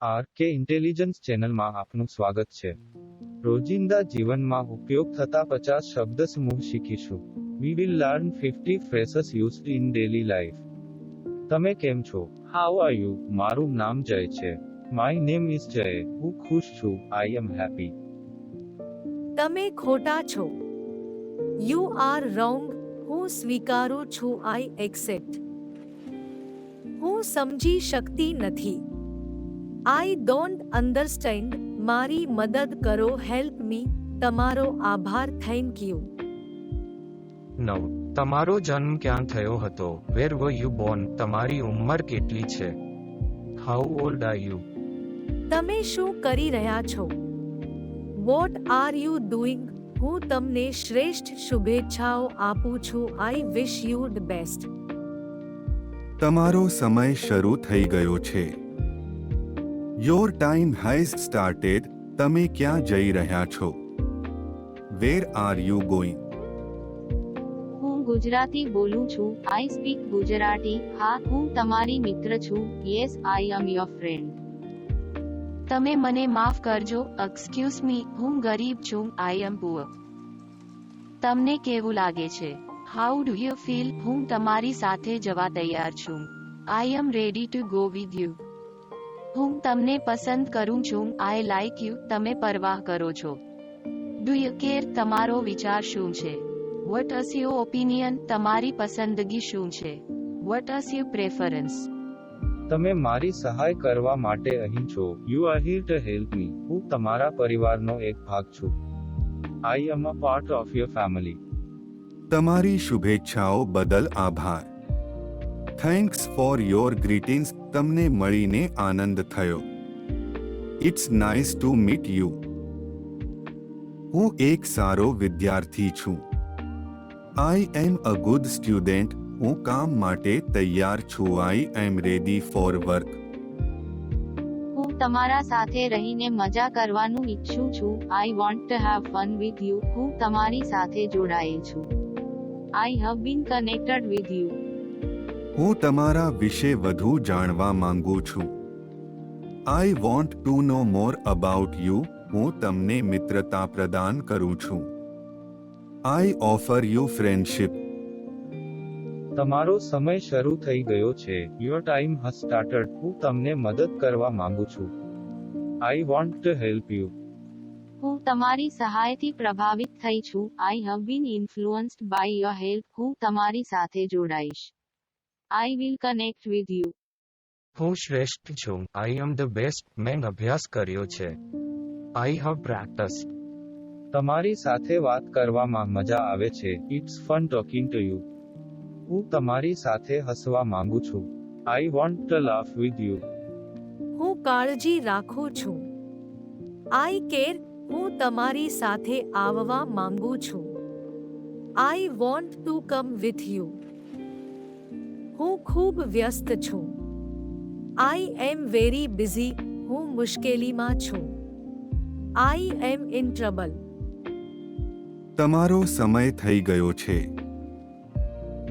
R K intelligence ચેનલમાં આપનું સ્વાગત છે. રોજિંદા જીવનમાં ઉપયોગ થતા પચાસ શબ્દ સમૂહ શીખીશું. We will learn fifty phrases used in daily life તમે કેમ છો? હાઉ આર યુ મારું નામ જય છે. માય નેમ ઇઝ જય. હું ખુશ છું. આઈ એમ હેપી તમે ખોટા છો. યુ આર રોંગ હું સ્વીકારું છું. આઈ એક્સેપ્ટ હું સમજી શકતી નથી. આઈ ડોન્ટ અન્ડરસ્ટેન્ડ મારી મદદ કરો હેલ્પ મી તમારો આભાર થેન્ક યુ નવ. તમારો જન્મ ક્યાં થયો હતો? વેર વર યુ બોર્ન તમારી ઉંમર કેટલી છે? હાઉ ઓલ્ડ આર યુ તમે શું કરી રહ્યા છો? વોટ આર યુ ડુઈંગ હું તમને શ્રેષ્ઠ શુભેચ્છાઓ આપું છું. I wish you the best તમારો સમય શરૂ થઈ ગયો છે. યોર ટાઈમ હેઝ સ્ટાર્ટેડ તમે ક્યાં જઈ રહ્યા છો? વેર આર યુ ગોઈંગ હું ગુજરાતી બોલું છું. I speak Gujarati. હા, હું તમારી મિત્ર છું. Yes I am your friend તમે મને માફ કરજો. એક્સક્યુઝ મી હું ગરીબ છું. આઈ એમ પુઅર તમને કેવું લાગે છે? હાઉ ડુ યુ ફીલ હું તમારી સાથે જવા તૈયાર છું. I am ready to go with you હું તમને પસંદ કરું છું. આઈ લાઈક યુ તમે પરવાહ કરો છો. ડુ યુ કેર તમારો વિચાર શું છે? વોટ અસ યુ ઓપિનિયન તમારી પસંદગી શું છે? વોટ અસ યુ પ્રેફરન્સ તમે મારી સહાય કરવા માટે અહીં છો. You are here to help me હું તમારા પરિવારનો એક ભાગ છું. I am a part of your family તમારી શુભેચ્છાઓ બદલ આભાર. થેન્ક્સ ફોર યોર ગ્રીટિંગ્સ તમને મળીને આનંદ થયો. It's nice to meet you હું એક સારો વિદ્યાર્થી છું. I am a good student હું કામ માટે તૈયાર છું. I am ready for work હું તમારા સાથે રહીને મજા કરવાનું ઈચ્છું છું. I want to have fun with you હું તમારી સાથે જોડાયેલ છું. I have been connected with you હું તમારા વિશે વધુ જાણવા માંગુ છું. I want to know more about you હું તમને મિત્રતા પ્રદાન કરું છું. આઈ ઓફર યુ ફ્રેન્ડશિપ તમારો સમય શરૂ થઈ ગયો છે. યોર ટાઈમ હસ સ્ટાર્ટેડ હું તમને મદદ કરવા માંગુ છું. I want to help you હું તમારી સહાયથી પ્રભાવિત થઈ છું. I have been influenced by your help હું તમારી સાથે જોડાઈશ. I will connect with you હું શ્રેષ્ઠ છું. આઈ એમ ધ બેસ્ટ મેં અભ્યાસ કર્યો છે. આઈ હેવ પ્રેક્ટિસ તમારી સાથે વાત કરવામાં મજા આવે છે. It's fun talking to you હું તમારી સાથે હસવા માંગુ છું. I want to laugh with you હું કાળજી રાખું છું. આઈ કેર હું તમારી સાથે આવવા માંગુ છું. I want to come with you હું ખૂબ વ્યસ્ત છું આઈ એમ વેરી બિઝી હું મુશ્કેલીમાં છું આઈ એમ ઇન ટ્રબલ તમારો સમય થઈ ગયો છે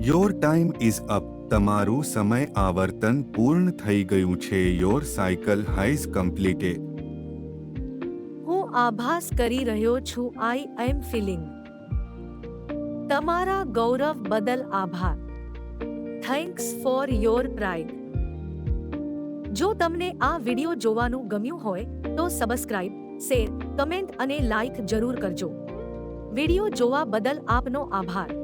યોર ટાઈમ ઇઝ અપ તમારું સમય આવર્તન પૂર્ણ થઈ ગયું છે યોર સાયકલ હાઈઝ કમ્પ્લીટેડ હું આભાસ કરી રહ્યો છું આઈ એમ ફિલિંગ તમારા ગૌરવ બદલ આભાર થેન્ક્સ ફોર યોર પ્રાઇડ જો તમને આ વિડિયો જોવાનું ગમ્યું હોય, તો સબસ્ક્રાઇબ શેર કમેન્ટ અને લાઇક જરૂર કરજો. વિડિયો જોવા બદલ આપનો આભાર.